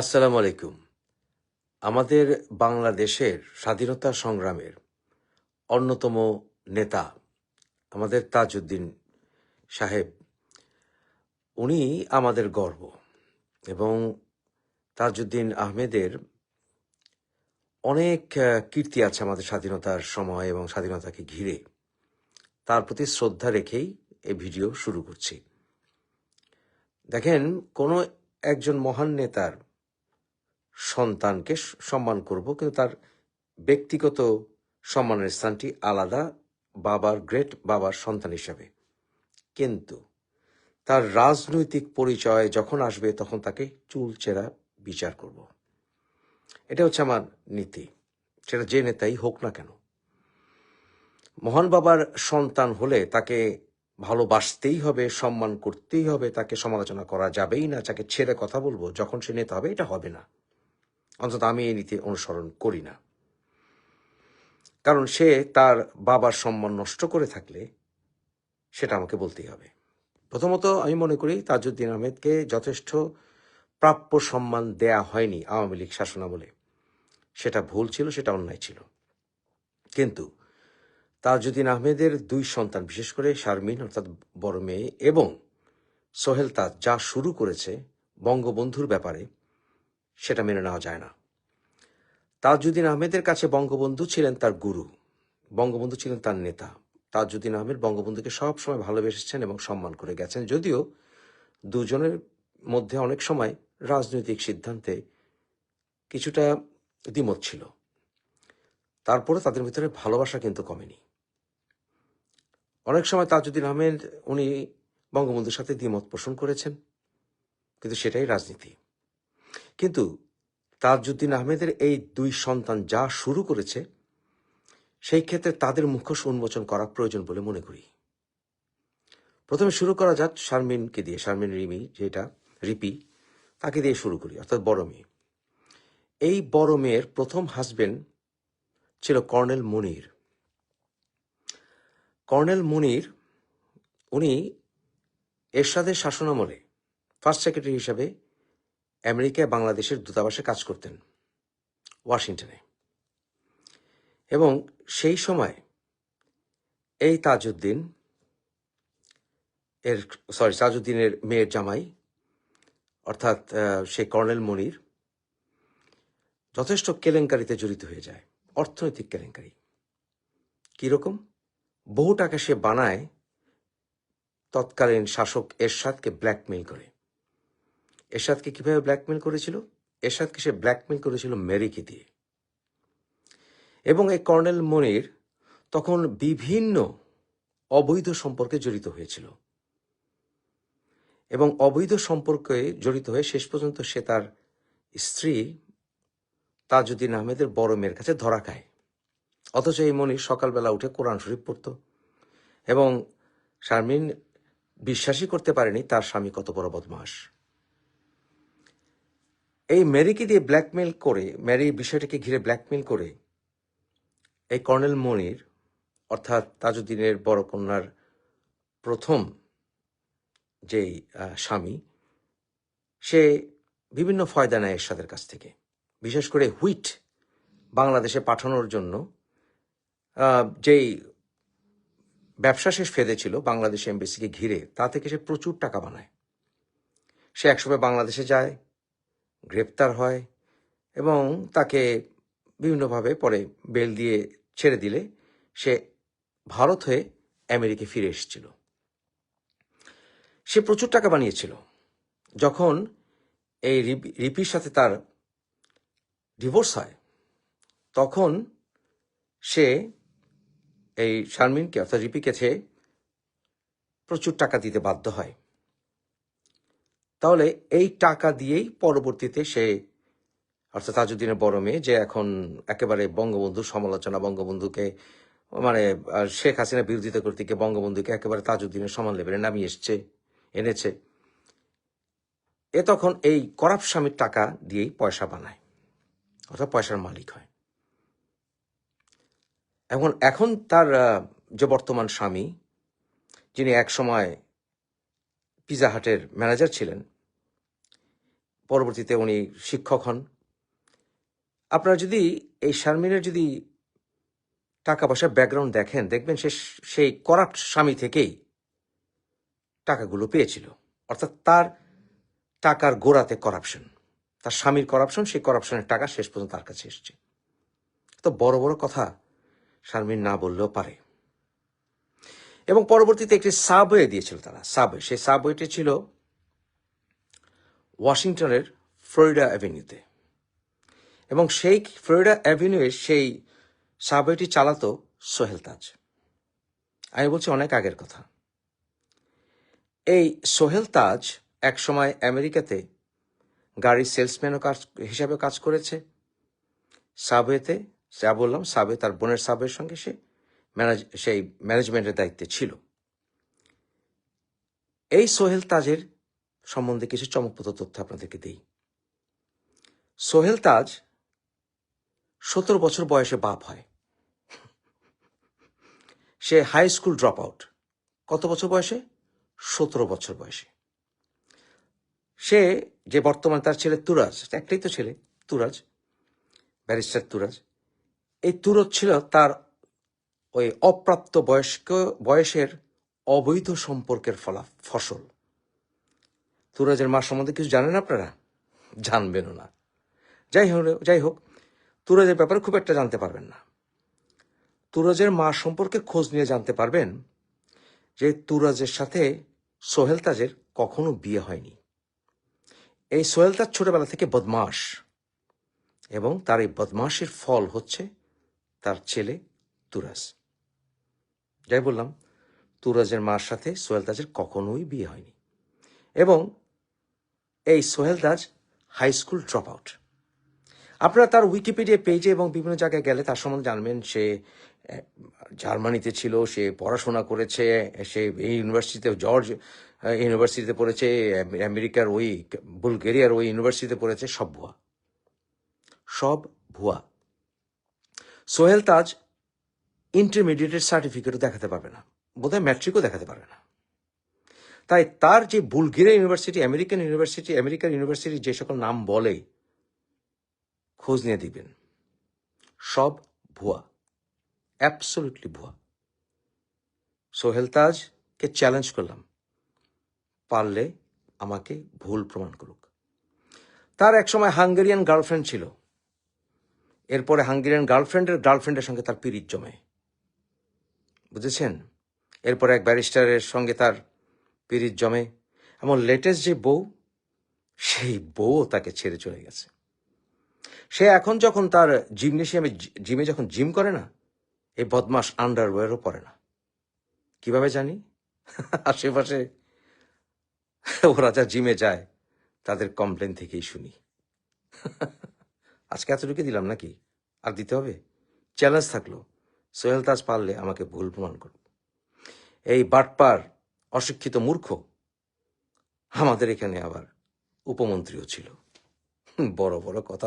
আসসালামু আলাইকুম। আমাদের বাংলাদেশের স্বাধীনতা সংগ্রামের অন্যতম নেতা আমাদের তাজউদ্দিন সাহেব, উনি আমাদের গর্ব এবং তাজউদ্দিন আহমেদের অনেক কীর্তি আছে আমাদের স্বাধীনতার সময় এবং স্বাধীনতাকে ঘিরে। তার প্রতি শ্রদ্ধা রেখেই এই ভিডিও শুরু করছি। দেখেন, কোনো একজন মহান নেতার সন্তানকে সম্মান করব, কিন্তু তার ব্যক্তিগত সম্মানের স্থানটি আলাদা বাবার গ্রেট বাবার সন্তান হিসাবে। কিন্তু তার রাজনৈতিক পরিচয় যখন আসবে তখন তাকে চুলচেরা বিচার করব। এটা হচ্ছে আমার নীতি। সেটা যে নেতাই হোক না কেন। মহান বাবার সন্তান হলে তাকে ভালোবাসতেই হবে, সম্মান করতেই হবে, তাকে সমালোচনা করা যাবেই না, তাকে ছেড়ে কথা বলব, যখন সে নেতা হবে, এটা হবে না। অন্তত আমি এই নীতি অনুসরণ করি না। কারণ সে তার বাবার সম্মান নষ্ট করে থাকলে সেটা আমাকে বলতেই হবে। প্রথমত আমি মনে করি তাজউদ্দিন আহমেদকে যথেষ্ট প্রাপ্য সম্মান দেয়া হয়নি আওয়ামী লীগ শাসনামলে। সেটা ভুল ছিল, সেটা অন্যায় ছিল। কিন্তু তাজউদ্দিন আহমেদের দুই সন্তান, বিশেষ করে শারমিন, অর্থাৎ বড় মেয়ে, এবং সোহেল তাজ যা শুরু করেছে বঙ্গবন্ধুর ব্যাপারে সেটা মেনে নেওয়া যায় না। তাজউদ্দিন আহমেদের কাছে বঙ্গবন্ধু ছিলেন তার গুরু। বঙ্গবন্ধু ছিলেন তার নেতা। তাজউদ্দিন আহমেদ বঙ্গবন্ধুকে সব সময় ভালোবেসেছেন এবং সম্মান করে গেছেন। যদিও দুজনের মধ্যে অনেক সময় রাজনৈতিক সিদ্ধান্তে কিছুটা দ্বিমত ছিল। তারপরে তাদের ভিতরে ভালোবাসা কিন্তু কমেনি। অনেক সময় তাজউদ্দিন আহমেদ, উনি বঙ্গবন্ধুর সাথে দ্বিমত পোষণ করেছেন। কিন্তু সেটাই রাজনীতি। কিন্তু তাজউদ্দিন আহমেদের এই দুই সন্তান যা শুরু করেছে, সেই ক্ষেত্রে তাদের মুখোশ উন্মোচন করা প্রয়োজন বলে মনে করি। প্রথমে শুরু করা যাক শারমিনকে দিয়ে, শারমিন রিমি যেটা, রিপি, তাকে দিয়ে শুরু করি, অর্থাৎ বড় মেয়ে। এই বড় মেয়ের প্রথম হাজবেন্ড ছিল কর্নেল মনির। কর্নেল মনির, উনি এরশাদের শাসনামলে ফার্স্ট সেক্রেটারি হিসাবে আমেরিকায় বাংলাদেশের দূতাবাসে কাজ করতেন, ওয়াশিংটনে। এবং সেই সময় এই তাজউদ্দিন এর, সরি, তাজউদ্দিনের মেয়ের জামাই, অর্থাৎ সেই কর্নেল মনির, যথেষ্ট কেলেঙ্কারিতে জড়িত হয়ে যায়, অর্থনৈতিক কেলেঙ্কারি। কীরকম বহু টাকা সে বানায়, তৎকালীন শাসক এরশাদকে ব্ল্যাকমেইল করে। এরশাদকে কীভাবে ব্ল্যাকমেল করেছিল? এরশাদকে সে ব্ল্যাকমেল করেছিল মেরিকে দিয়ে। এবং এই কর্নেল মনির তখন বিভিন্ন অবৈধ সম্পর্কে জড়িত হয়েছিল। এবং অবৈধ সম্পর্কে জড়িত হয়ে শেষ পর্যন্ত সে তার স্ত্রী তাজউদ্দিন আহমেদের বড় মেয়ের কাছে ধরা খায়। অথচ এই মনির সকালবেলা উঠে কোরআন শরীফ পড়ত এবং শারমিন বিশ্বাসই করতে পারেনি তার স্বামী কত বড় বদমাস এই ম্যারিকে দিয়ে ব্ল্যাকমেল করে ম্যারির বিষয়টাকে ঘিরে ব্ল্যাকমেল করে, এই কর্নেল মনির, অর্থাৎ তাজউদ্দিনের বড় কন্যার প্রথম যেই স্বামী, সে বিভিন্ন ফয়দা নেয় এরশাদের কাছ থেকে। বিশেষ করে হুইট বাংলাদেশে পাঠানোর জন্য যেই ব্যবসা শেষ ফেদেছিল বাংলাদেশ এমবেসিকে ঘিরে, তা থেকে সে প্রচুর টাকা বানায়। সে একসময় বাংলাদেশে যায় গ্রেপ্তার হয় এবং তাকে বিভিন্নভাবে পরে বেল দিয়ে ছেড়ে দিলে সে ভারত হয়ে আমেরিকা ফিরে এসেছিল। সে প্রচুর টাকা বানিয়েছিল। যখন এই রিপি- রিপির সাথে তার ডিভোর্স হয়, তখন সে এই শারমিনকে অর্থাৎ রিপিকে সে প্রচুর টাকা দিতে বাধ্য হয়। তাহলে এই টাকা দিয়েই পরবর্তীতে সে অর্থাৎ তাজউদ্দিনের বড় মেয়ে, যে এখন একেবারে বঙ্গবন্ধুর সমালোচনা বঙ্গবন্ধুকে মানে শেখ হাসিনা বিরোধিতা করতে গিয়ে বঙ্গবন্ধুকে একেবারে তাজউদ্দিনের সমান লেভেলে নামিয়ে এসছে, এনেছে, এ তখন এই করাপ স্বামীর টাকা দিয়েই পয়সা বানায়, অর্থাৎ পয়সার মালিক হয়। এখন এখন তার যে বর্তমান স্বামী, যিনি একসময় পিজা হাটের ম্যানেজার ছিলেন পরবর্তীতে উনি শিক্ষক হন। আপনারা যদি এই শারমিনের যদি টাকা পয়সার ব্যাকগ্রাউন্ড দেখেন, দেখবেন সে সেই করাপ্ট স্বামী থেকেই টাকাগুলো পেয়েছিল। অর্থাৎ তার টাকার গোড়াতে করাপশন তার স্বামীর করাপশন সেই করাপশনের টাকা শেষ পর্যন্ত তার কাছে এসছে। তো বড় বড় কথা, শারমিন না বললেও পারে। এবং পরবর্তীতে একটি সাবওয়ে দিয়েছিল তারা। সাবওয়ে সেই সাবওয়েটি ছিল ওয়াশিংটনের ফ্লোরিডা অ্যাভিনিউতে। এবং সেই ফ্লোরিডা অ্যাভিনিউয়ে সেই সাবওয়েটি চালাতো সোহেল তাজ। আমি বলছি অনেক আগের কথা। এই সোহেল তাজ একসময় আমেরিকাতে গাড়ির সেলসম্যানও কাজ হিসাবে কাজ করেছে। সাবওয়েতে, যা বললাম, সাবওয়ে তার বোনের সাবওয়ের সঙ্গে সে ম্যানেজ, সেই ম্যানেজমেন্টের দায়িত্বে ছিল। এই সোহেল তাজের সম্বন্ধে কিছু চমকপ্রদ তথ্য আপনাদেরকে দিই। সোহেল তাজ সতেরো বছর বয়সে বাপ হয়। সে হাই স্কুল ড্রপ আউট কত বছর বয়সে? সতেরো বছর বয়সে। সে যে বর্তমানে তার ছেলে তুরাজ একটাই তো ছেলে, তুরাজ ব্যারিস্টার তুরাজ। এই তুরজ ছিল তার ওই অপ্রাপ্ত বয়স্ক, বয়সের অবৈধ সম্পর্কের ফলা, ফসল। তুরাজের মা সম্বন্ধে কিছু জানেন আপনারা? জানবেনও না। যাই হোক যাই হোক, তুরাজের ব্যাপারে খুব একটা জানতে পারবেন না। তুরাজের মা সম্পর্কে খোঁজ নিয়ে জানতে পারবেন যে তুরাজের সাথে সোহেল তাজের কখনো বিয়ে হয়নি। এই সোহেল তাজ ছোটবেলা থেকে বদমাস এবং তার এই বদমাসের ফল হচ্ছে তার ছেলে তুরাজ। যাই বললাম, তুরাজের মার সাথে সোহেল তাজের কখনোই বিয়ে হয়নি। এবং এই Sohel Taj high school drop out আপনারা তার উইকিপিডিয়া পেজে এবং বিভিন্ন জায়গায় গেলে তার সম্বন্ধে জানবেন সে জার্মানিতে ছিল, সে পড়াশোনা করেছে, সে এই ইউনিভার্সিটিতে জর্জ ইউনিভার্সিটিতে পড়েছে, আমেরিকার ওই বুলগেরিয়ার ওই ইউনিভার্সিটিতে পড়েছে, সব ভুয়া। সব ভুয়া। সোহেল তাজ ইন্টারমিডিয়েটের সার্টিফিকেটও দেখাতে পারবে না। বোধহয় ম্যাট্রিকও দেখাতে পারবে না। তাই তার যে Bulgaria university, American university American university যে সকল নাম বলে, খোঁজ নিয়ে দিবেন সব ভুয়া অ্যাবসোলুটলি ভুয়া। সোহেল তাজকে চ্যালেঞ্জ করলাম। পারলে আমাকে ভুল প্রমাণ করুক। তার একসময় হাঙ্গেরিয়ান গার্লফ্রেন্ড ছিল। এরপরে হাঙ্গেরিয়ান গার্লফ্রেন্ডের গার্লফ্রেন্ডের সঙ্গে তার পিরিত জমে। বুঝেছেন? এরপরে এক ব্যারিস্টারের সঙ্গে তার পিরিত জমে এমন লেটেস্ট যে বউ, সেই বউ তাকে ছেড়ে চলে গেছে। সে এখন যখন তার জিমনেশিয়ামে জিমে যখন জিম করে না এই বদমাস আন্ডারওয়্যারও পরে না। কীভাবে জানি? আশেপাশে ওরা যা জিমে যায়, তাদের কমপ্লেন থেকেই শুনি। আজকে এতটুকু দিলাম নাকি? আর দিতে হবে? চ্যালেঞ্জ থাকল। সোহেল তাজ পারলে আমাকে ভুল প্রমাণ করুন এই বাটপার অশিক্ষিত মূর্খ। আমাদের এখানে আবার উপমন্ত্রীও ছিল। বড় বড় কথা